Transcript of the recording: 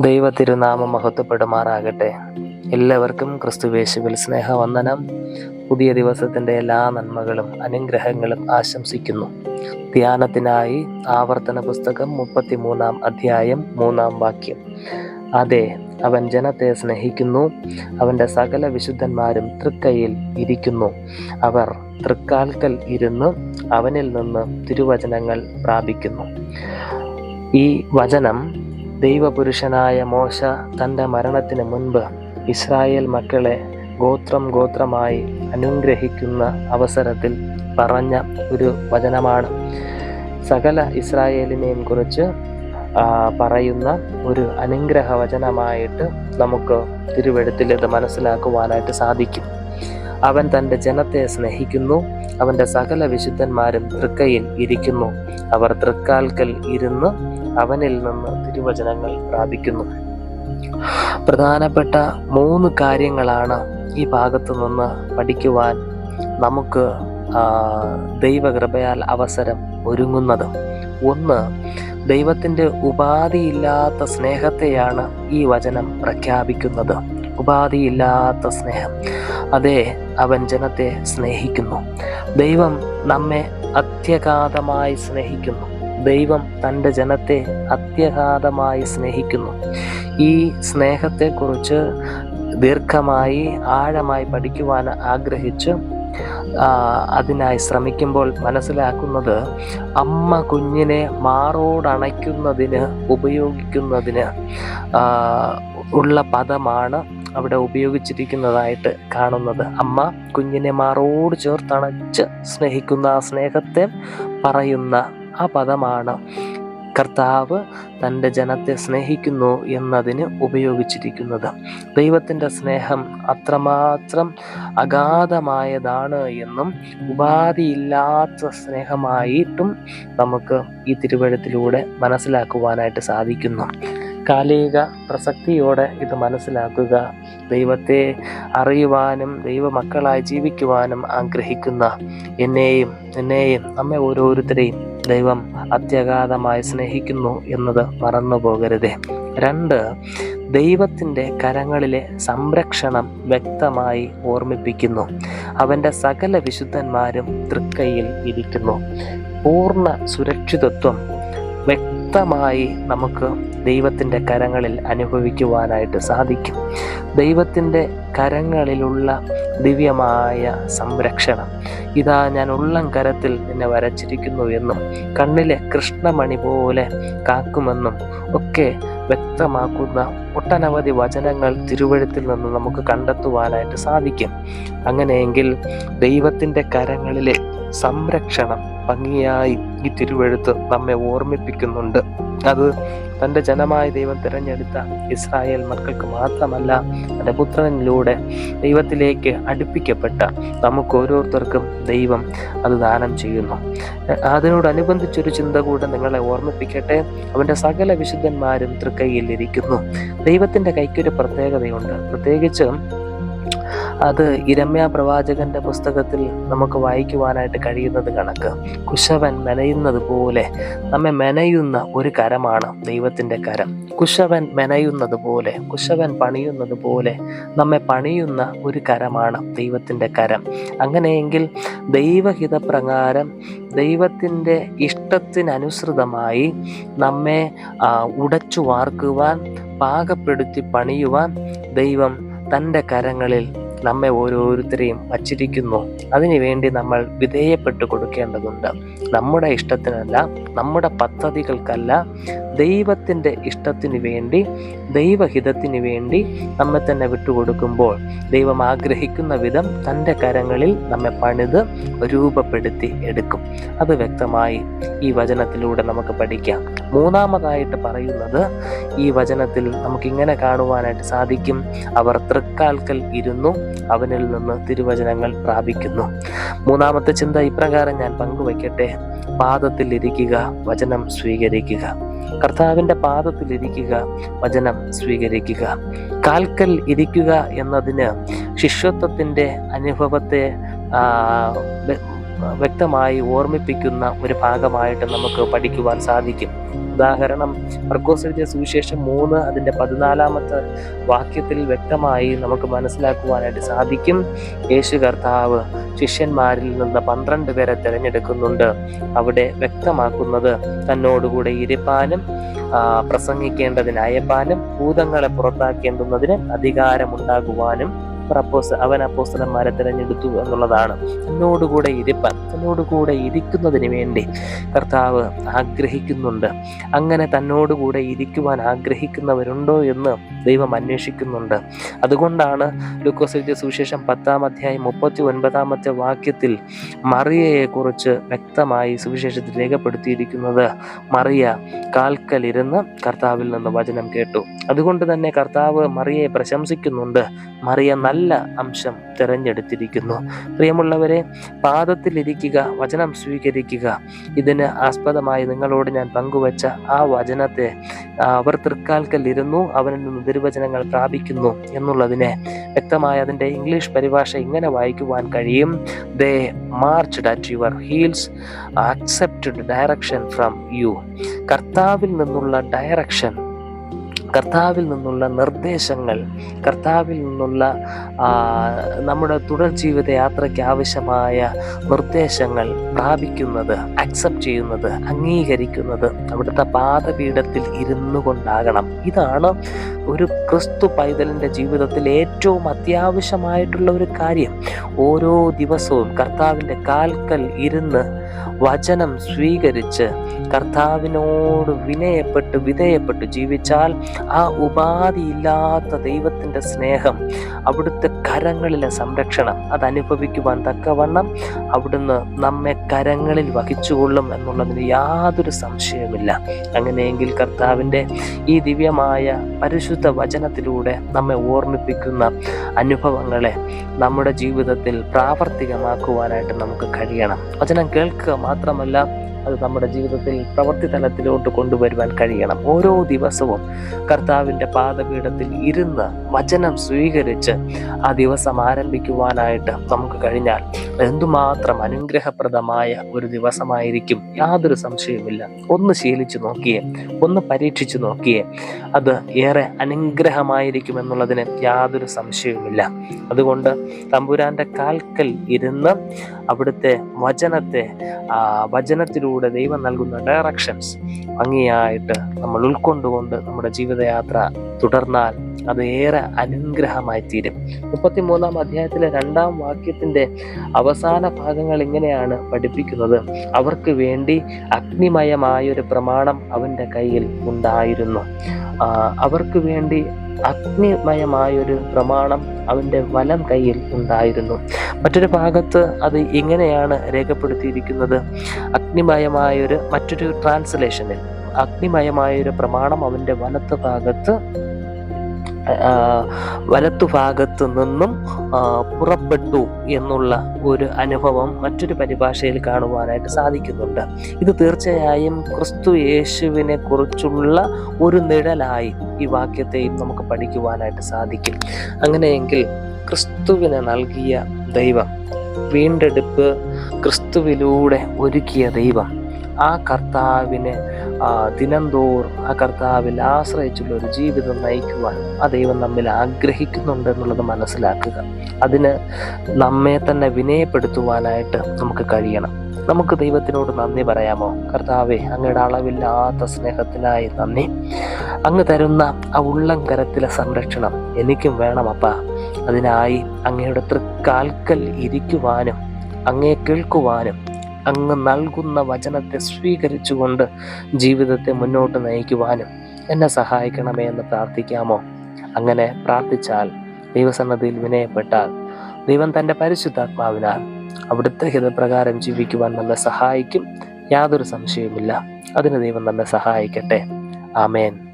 ദൈവ തിരുനാമം മഹത്വപ്പെടുമാറാകട്ടെ എല്ലാവർക്കും ക്രിസ്തുവേശുവിൽ സ്നേഹവന്ദനം. പുതിയ ദിവസത്തിന്റെ എല്ലാ നന്മകളും അനുഗ്രഹങ്ങളും ആശംസിക്കുന്നു. ധ്യാനത്തിനായി ആവർത്തന പുസ്തകം മുപ്പത്തിമൂന്നാം അധ്യായം മൂന്നാം വാക്യം. അതെ അവൻ ജനത്തെ സ്നേഹിക്കുന്നു അവന്റെ സകല വിശുദ്ധന്മാരും തൃക്കയിൽ ഇരിക്കുന്നു. അവർ തൃക്കാൽക്കൽ ഇരുന്ന് അവനിൽ നിന്ന് തിരുവചനങ്ങൾ പ്രാപിക്കുന്നു. ഈ വചനം ദൈവപുരുഷനായ മോശ തന്റെ മരണത്തിന് മുൻപ് ഇസ്രായേൽ മക്കളെ ഗോത്രം ഗോത്രമായി അനുഗ്രഹിക്കുന്ന അവസരത്തിൽ പറഞ്ഞ ഒരു വചനമാണ്. സകല ഇസ്രായേലിനെയും കുറിച്ച് പറയുന്ന ഒരു അനുഗ്രഹ വചനമായിട്ട് നമുക്ക് തിരുവെടുത്തിൽ ഇത് മനസ്സിലാക്കുവാനായിട്ട് സാധിക്കും. അവൻ തന്റെ ജനത്തെ സ്നേഹിക്കുന്നു അവന്റെ സകല വിശുദ്ധന്മാരും തൃക്കയിൽ ഇരിക്കുന്നു. അവർ തൃക്കാൽക്കൽ ഇരുന്ന് അവനിൽ നിന്ന് തിരുവചനങ്ങൾ പ്രാപിക്കുന്നു. പ്രധാനപ്പെട്ട മൂന്ന് കാര്യങ്ങളാണ് ഈ ഭാഗത്തു നിന്ന് പഠിക്കുവാൻ നമുക്ക് ദൈവകൃപയാൽ അവസരം ഒരുങ്ങുന്നത്. ഒന്ന് ദൈവത്തിന്റെ ഉപാധിയില്ലാത്ത സ്നേഹത്തെയാണ് ഈ വചനം പ്രഖ്യാപിക്കുന്നത്. ഉപാധിയില്ലാത്ത സ്നേഹം. അതെ അവൻ ജനത്തെ സ്നേഹിക്കുന്നു. ദൈവം നമ്മെ അത്യഗാധമായി സ്നേഹിക്കുന്നു. ദൈവം തന്റെ ജനത്തെ അത്യഗാധമായി സ്നേഹിക്കുന്നു. ഈ സ്നേഹത്തെക്കുറിച്ച് ദീർഘമായി ആഴമായി പഠിക്കുവാൻ ആഗ്രഹിച്ച് അതിനായി ശ്രമിക്കുമ്പോൾ മനസ്സിലാക്കുന്നത് അമ്മ കുഞ്ഞിനെ മാറോടണയ്ക്കുന്നതിന് ഉപയോഗിക്കുന്നതിന് ഉള്ള പദമാണ് അവിടെ ഉപയോഗിച്ചിരിക്കുന്നതായിട്ട് കാണുന്നത്. അമ്മ കുഞ്ഞിനെ മാറോട് ചേർത്തണച്ച് സ്നേഹിക്കുന്ന ആ സ്നേഹത്തെ പറയുന്ന ആ പദമാണ് കർത്താവ് തന്റെ ജനത്തെ സ്നേഹിക്കുന്നു എന്നതിന് ഉപയോഗിച്ചിരിക്കുന്നത്. ദൈവത്തിന്റെ സ്നേഹം അത്രമാത്രം അഗാധമായതാണ് എന്നും ഉപാധിയില്ലാത്ത സ്നേഹമായിട്ടും നമുക്ക് ഈ തിരുവഴുത്തിലൂടെ മനസ്സിലാക്കുവാനായിട്ട് സാധിക്കുന്നു. കാലിക പ്രസക്തിയോടെ ഇത് മനസ്സിലാക്കുക. ദൈവത്തെ അറിയുവാനും ദൈവമക്കളായി ജീവിക്കുവാനും ആഗ്രഹിക്കുന്ന എന്നെയും എന്നെയും നമ്മെ ഓരോരുത്തരെയും ദൈവം അത്യഗാധമായി സ്നേഹിക്കുന്നു എന്നത് മറന്നു പോകരുതേ. രണ്ട് ദൈവത്തിന്റെ കരങ്ങളിലെ സംരക്ഷണം വ്യക്തമായി ഓർമ്മിപ്പിക്കുന്നു. അവന്റെ സകല വിശുദ്ധന്മാരും തൃക്കൈയിൽ ഇരിക്കുന്നു. പൂർണ സുരക്ഷിതത്വം വ്യക്തമായി നമുക്ക് ദൈവത്തിന്റെ കരങ്ങളിൽ അനുഭവിക്കുവാനായിട്ട് സാധിക്കും. ദൈവത്തിന്റെ കരങ്ങളിലുള്ള ദിവ്യമായ സംരക്ഷണം. ഇതാ ഞാൻ ഉള്ളം കരത്തിൽ നിന്നെ വരച്ചിരിക്കുന്നു എന്നും കണ്ണിലെ കൃഷ്ണമണി പോലെ കാക്കുമെന്നും ഒക്കെ വ്യക്തമാക്കുന്ന ഒട്ടനവധി വചനങ്ങൾ തിരുവഴുത്തിൽ നിന്ന് നമുക്ക് കണ്ടെത്തുവാനായിട്ട് സാധിക്കും. അങ്ങനെയെങ്കിൽ ദൈവത്തിന്റെ കരങ്ങളിലെ സംരക്ഷണം ഭംഗിയായി ഈ തിരുവഴുത്ത് നമ്മെ ഓർമ്മിപ്പിക്കുന്നുണ്ട്. അത് തന്റെ ജനമായ ദൈവം തിരഞ്ഞെടുത്ത ഇസ്രായേൽ മക്കൾക്ക് മാത്രമല്ല തന്റെ പുത്രനിലൂടെ ദൈവത്തിലേക്ക് അടുപ്പിക്കപ്പെട്ട നമുക്ക് ഓരോരുത്തർക്കും ദൈവം അത് ദാനം ചെയ്യുന്നു. അതിനോടനുബന്ധിച്ചൊരു ചിന്ത കൂടെ നിങ്ങളെ ഓർമ്മിപ്പിക്കട്ടെ. അവന്റെ സകല വിശുദ്ധന്മാരും തൃക്കൈയിൽ ഇരിക്കുന്നു. ദൈവത്തിന്റെ കൈക്കൊരു പ്രത്യേകതയുണ്ട്. പ്രത്യേകിച്ച് അത് ഇരമ്യ പ്രവാചകന്റെ പുസ്തകത്തിൽ നമുക്ക് വായിക്കുവാനായിട്ട് കഴിയുന്നത് കണക്ക്. കുശവൻ മെനയുന്നത് പോലെ നമ്മെ മെനയുന്ന ഒരു കരമാണ് ദൈവത്തിന്റെ കരം. കുശവൻ മെനയുന്നത് പോലെ കുശവൻ പണിയുന്നത് പോലെ നമ്മെ പണിയുന്ന ഒരു കരമാണ് ദൈവത്തിന്റെ കരം. അങ്ങനെയെങ്കിൽ ദൈവഹിതപ്രകാരം ദൈവത്തിന്റെ ഇഷ്ടത്തിനനുസൃതമായി നമ്മെ ഉടച്ചു വാർക്കുവാൻ പാകപ്പെടുത്തി പണിയുവാൻ ദൈവം തന്റെ കരങ്ങളിൽ നമ്മെ ഓരോരുത്തരെയും വച്ചിരിക്കുന്നു. അതിനുവേണ്ടി നമ്മൾ വിധേയപ്പെട്ട് കൊടുക്കേണ്ടതുണ്ട്. നമ്മുടെ ഇഷ്ടത്തിനല്ല നമ്മുടെ പദ്ധതികൾക്കല്ല ദൈവത്തിന്റെ ഇഷ്ടത്തിന് വേണ്ടി ദൈവഹിതത്തിന് വേണ്ടി നമ്മെ തന്നെ വിട്ടുകൊടുക്കുമ്പോൾ ദൈവം ആഗ്രഹിക്കുന്ന വിധം തന്റെ കരങ്ങളിൽ നമ്മെ പണിത് രൂപപ്പെടുത്തി എടുക്കും. അത് വ്യക്തമായി ഈ വചനത്തിലൂടെ നമുക്ക് പഠിക്കാം. മൂന്നാമതായിട്ട് പറയുന്നത് ഈ വചനത്തിൽ നമുക്കിങ്ങനെ കാണുവാനായിട്ട് സാധിക്കും. അവർ തൃക്കാൽക്കൽ ഇരുന്നു അവനിൽ നിന്ന് തിരുവചനങ്ങൾ പ്രാപിക്കുന്നു. മൂന്നാമത്തെ ചിന്ത ഇപ്രകാരം ഞാൻ പങ്കുവയ്ക്കട്ടെ. പാദത്തിൽ ഇരിക്കുക വചനം സ്വീകരിക്കുക. കർത്താവിന്റെ പാദത്തിൽ ഇരിക്കുക വചനം സ്വീകരിക്കുക. കാൽക്കൽ ഇരിക്കുക എന്നതിന് ശിഷ്യത്വത്തിന്റെ അനുഭവത്തെ വ്യക്തമായി ഓർമ്മിപ്പിക്കുന്ന ഒരു ഭാഗമായിട്ട് നമുക്ക് പഠിക്കുവാൻ സാധിക്കും. ഉദാഹരണം മർക്കോസ് എഴുതിയ സുവിശേഷം മൂന്ന് അതിന്റെ പതിനാലാമത്തെ വാക്യത്തിൽ വ്യക്തമായി നമുക്ക് മനസ്സിലാക്കുവാനായിട്ട് സാധിക്കും. യേശു കർത്താവ് ശിഷ്യന്മാരിൽ നിന്ന് പന്ത്രണ്ട് പേരെ തിരഞ്ഞെടുക്കുന്നുണ്ട്. അവിടെ വ്യക്തമാക്കുന്നത് തന്നോടുകൂടെ ഇരിപ്പാനും പ്രസംഗിക്കേണ്ടതിന് അയപ്പാനും ഭൂതങ്ങളെ പുറത്താക്കേണ്ടുന്നതിന് അധികാരമുണ്ടാകുവാനും അപ്പോസ് അവൻ അപ്പോസ്തലന്മാരെ തിരഞ്ഞെടുത്തു എന്നുള്ളതാണ്. തന്നോടുകൂടെ ഇരിപ്പാൻ തന്നോടുകൂടെ ഇരിക്കുന്നതിന് വേണ്ടി കർത്താവ് ആഗ്രഹിക്കുന്നുണ്ട്. അങ്ങനെ തന്നോടുകൂടെ ഇരിക്കുവാൻ ആഗ്രഹിക്കുന്നവരുണ്ടോ എന്ന് ദൈവം അന്വേഷിക്കുന്നുണ്ട്. അതുകൊണ്ടാണ് ലുക്കോസിന്റെ സുവിശേഷം പത്താം അധ്യായം മുപ്പത്തി ഒൻപതാമത്തെ വാക്യത്തിൽ മറിയയെ കുറിച്ച് വ്യക്തമായി സുവിശേഷത്തിൽ രേഖപ്പെടുത്തിയിരിക്കുന്നത് മറിയ കാൽക്കലിരുന്ന് കർത്താവിൽ നിന്ന് വചനം കേട്ടു. അതുകൊണ്ട് തന്നെ കർത്താവ് മറിയയെ പ്രശംസിക്കുന്നുണ്ട്. മറിയ നല്ല അംശം തിരഞ്ഞെടുത്തിരിക്കുന്നു. പ്രിയമുള്ളവരെ പാദത്തിലിരിക്കുക വചനം സ്വീകരിക്കുക. ഇതിന് ആസ്പദമായി നിങ്ങളോട് ഞാൻ പങ്കുവച്ച ആ വചനത്തെ അവർ തൃക്കാൽക്കലിരുന്നു അവനിൽ നിന്ന് നിർവചനങ്ങൾ പ്രാപിക്കുന്നു എന്നുള്ളതിനെ വ്യക്തമായ അതിന്റെ ഇംഗ്ലീഷ് പരിഭാഷ ഇങ്ങനെ വായിക്കുവാൻ കഴിയും. The march that your heels accepted direction from you കർത്താവിൽ നിന്നുള്ള ഡയറക്ഷൻ കർത്താവിൽ നിന്നുള്ള നിർദ്ദേശങ്ങൾ കർത്താവിൽ നിന്നുള്ള നമ്മുടെ തുടർ ജീവിത യാത്രയ്ക്ക് ആവശ്യമായ നിർദ്ദേശങ്ങൾ പ്രാപിക്കുന്നത് അക്സെപ്റ്റ് ചെയ്യുന്നത് അംഗീകരിക്കുന്നത് അവിടുത്തെ പാദപീഠത്തിൽ ഇരുന്നു കൊണ്ടാകണം. ഇതാണ് ഒരു ക്രിസ്തു പൈതലിന്റെ ജീവിതത്തിൽ ഏറ്റവും അത്യാവശ്യമായിട്ടുള്ള ഒരു കാര്യം. ഓരോ ദിവസവും കർത്താവിന്റെ കാൽക്കൽ ഇരുന്ന് വചനം സ്വീകരിച്ച് കർത്താവിനോട് വിനയപ്പെട്ട് വിധേയപ്പെട്ട് ജീവിച്ചാൽ ആ ഉപാധിയില്ലാത്ത ദൈവത്തിന്റെ സ്നേഹം അവിടുത്തെ കരങ്ങളിലെ സംരക്ഷണം അത് അനുഭവിക്കുവാൻ തക്കവണ്ണം അവിടുന്ന് നമ്മെ കരങ്ങളിൽ വഹിച്ചുകൊള്ളും എന്നുള്ളതിന് യാതൊരു സംശയവുമില്ല. അങ്ങനെയെങ്കിൽ കർത്താവിന്റെ ഈ ദിവ്യമായ പരിശുദ്ധ വചനത്തിലൂടെ നമ്മെ ഓർമ്മിപ്പിക്കുന്ന അനുഭവങ്ങളെ നമ്മുടെ ജീവിതത്തിൽ പ്രാവർത്തികമാക്കുവാനായിട്ട് നമുക്ക് കഴിയണം. വചനം കേൾക്കുക മാത്രമല്ല അത് നമ്മുടെ ജീവിതത്തിൽ പ്രവൃത്തി തലത്തിലോട്ട് കൊണ്ടുവരുവാൻ കഴിയണം. ഓരോ ദിവസവും കർത്താവിന്റെ പാദപീഠത്തിൽ ഇരുന്ന് വചനം സ്വീകരിച്ച് ആ ദിവസം ആരംഭിക്കുവാനായിട്ട് നമുക്ക് കഴിഞ്ഞാൽ എന്തുമാത്രം അനുഗ്രഹപ്രദമായ ഒരു ദിവസമായിരിക്കും? യാതൊരു സംശയവുമില്ല. ഒന്ന് ശീലിച്ചു നോക്കിയേ ഒന്ന് പരീക്ഷിച്ചു നോക്കിയേ അത് ഏറെ അനുഗ്രഹമായിരിക്കും എന്നുള്ളതിന് യാതൊരു സംശയവുമില്ല. അതുകൊണ്ട് തമ്പുരാന്റെ കാൽക്കൽ ഇരുന്ന് അവിടുത്തെ വചനത്തെ വചനത്തിലൂടെ ദൈവം നൽകുന്ന ഡയറക്ഷൻസ് ഭംഗിയായിട്ട് നമ്മൾ ഉൾക്കൊണ്ടുകൊണ്ട് നമ്മുടെ ജീവിതയാത്ര തുടർന്നാൽ അത് ഏറെ അനുഗ്രഹമായി തീരും. മുപ്പത്തിമൂന്നാം അധ്യായത്തിലെ രണ്ടാം വാക്യത്തിന്റെ അവസാന ഭാഗങ്ങൾ ഇങ്ങനെയാണ് പഠിപ്പിക്കുന്നത്. അവർക്ക് വേണ്ടി അഗ്നിമയമായൊരു പ്രമാണം അവന്റെ കയ്യിൽ ഉണ്ടായിരുന്നു. അവർക്ക് വേണ്ടി അഗ്നിമയമായൊരു പ്രമാണം അവന്റെ വലം കയ്യിൽ ഉണ്ടായിരുന്നു. മറ്റൊരു ഭാഗത്ത് അത് ഇങ്ങനെയാണ് രേഖപ്പെടുത്തിയിരിക്കുന്നത്? അഗ്നിമയമായൊരു മറ്റൊരു ട്രാൻസ്ലേഷനിൽ അഗ്നിമയമായൊരു പ്രമാണം അവന്റെ വലത്ത് ഭാഗത്ത് വലത്തു ഭാഗത്തു നിന്നും പുറപ്പെട്ടു എന്നുള്ള ഒരു അനുഭവം മറ്റൊരു പരിഭാഷയിൽ കാണുവാനായിട്ട് സാധിക്കുന്നുണ്ട്. ഇത് തീർച്ചയായും ക്രിസ്തു യേശുവിനെ കുറിച്ചുള്ള ഒരു നിഴലായി ഈ വാക്യത്തെയും നമുക്ക് പഠിക്കുവാനായിട്ട് സാധിക്കും. അങ്ങനെയെങ്കിൽ ക്രിസ്തുവിനെ നൽകിയ ദൈവം വീണ്ടെടുപ്പ് ക്രിസ്തുവിലൂടെ ഒരുക്കിയ ദൈവം ആ കർത്താവിനെ ദിനംതോറും ആ കർത്താവിൽ ആശ്രയിച്ചുള്ള ഒരു ജീവിതം നയിക്കുവാൻ ആ ദൈവം നമ്മിൽ ആഗ്രഹിക്കുന്നുണ്ട് എന്നുള്ളത് മനസ്സിലാക്കുക. അതിന് നമ്മെ തന്നെ വിനയപ്പെടുത്തുവാനായിട്ട് നമുക്ക് കഴിയണം. നമുക്ക് ദൈവത്തിനോട് നന്ദി പറയാമോ? കർത്താവെ അങ്ങയുടെ അളവില്ലാത്ത സ്നേഹത്തിനായി നന്ദി. അങ്ങ് തരുന്ന ആ ഉള്ളം കരത്തിലെ സംരക്ഷണം എനിക്കും വേണം വേണമപ്പ അതിനായി അങ്ങയുടെ തൃക്കാൽക്കൽ ഇരിക്കുവാനും അങ്ങയെ കേൾക്കുവാനും അങ്ങ് നൽകുന്ന വചനത്തെ സ്വീകരിച്ചുകൊണ്ട് ജീവിതത്തെ മുന്നോട്ട് നയിക്കുവാനും എന്നെ സഹായിക്കണമേ എന്ന് പ്രാർത്ഥിക്കാമോ? അങ്ങനെ പ്രാർത്ഥിച്ചാൽ ദൈവസന്നദ്ധിയിൽ വിനയപ്പെട്ടാൽ ദൈവം തന്റെ പരിശുദ്ധാത്മാവിനാൽ അവിടുത്തെ ഹിതപ്രകാരം ജീവിക്കുവാൻ നമ്മെ സഹായിക്കും. യാതൊരു സംശയവുമില്ല. അതിന് ദൈവം നമ്മെ സഹായിക്കട്ടെ. ആമേൻ.